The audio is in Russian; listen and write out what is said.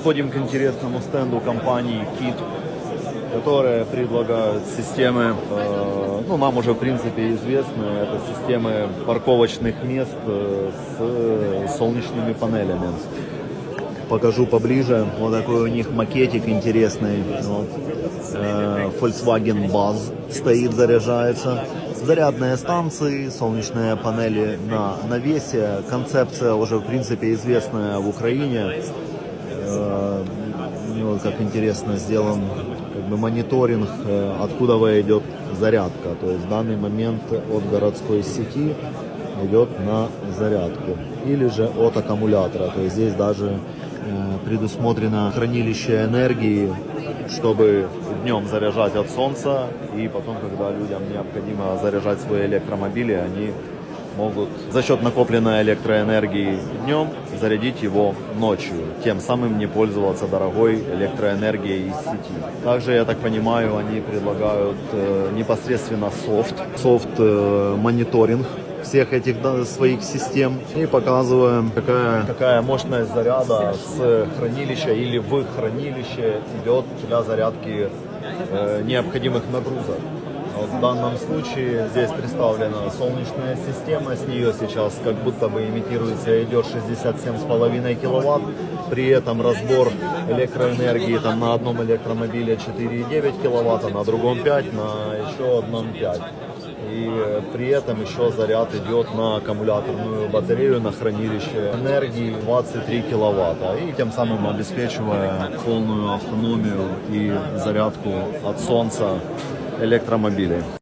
Подходим к интересному стенду компании KIT, которые предлагают системы, э, ну, нам уже в принципе известны, это системы парковочных мест э, с солнечными панелями. Покажу поближе. Вот такой у них макетик интересный. Вот. Э, Volkswagen Buzz стоит, заряжается. Зарядные станции, солнечные панели на навесе. Концепция уже в принципе известная в Украине. Э, ну, вот как интересно сделан как бы мониторинг, э, откуда идет зарядка. То есть в данный момент от городской сети идет на зарядку. Или же от аккумулятора. То есть здесь даже э, предусмотрено хранилище энергии, чтобы днем заряжать от солнца, и потом, когда людям необходимо заряжать свои электромобили, они могут за счет накопленной электроэнергии днем зарядить его ночью, тем самым не пользоваться дорогой электроэнергией из сети. Также, я так понимаю, они предлагают э, непосредственно софт, софт э, мониторинг всех этих своих систем и показываем, какая, какая мощность заряда с хранилища или в хранилище идет для зарядки э, необходимых нагрузок. Вот в данном случае здесь представлена солнечная система, с нее сейчас как будто бы имитируется идет 67,5 киловатт, при этом разбор электроэнергии там на одном электромобиле 4,9 киловатт, а на другом 5, на еще одном 5. И при этом еще заряд идет на аккумуляторную батарею на хранилище энергии 23 киловатта. И тем самым обеспечивая полную автономию и зарядку от солнца электромобилей.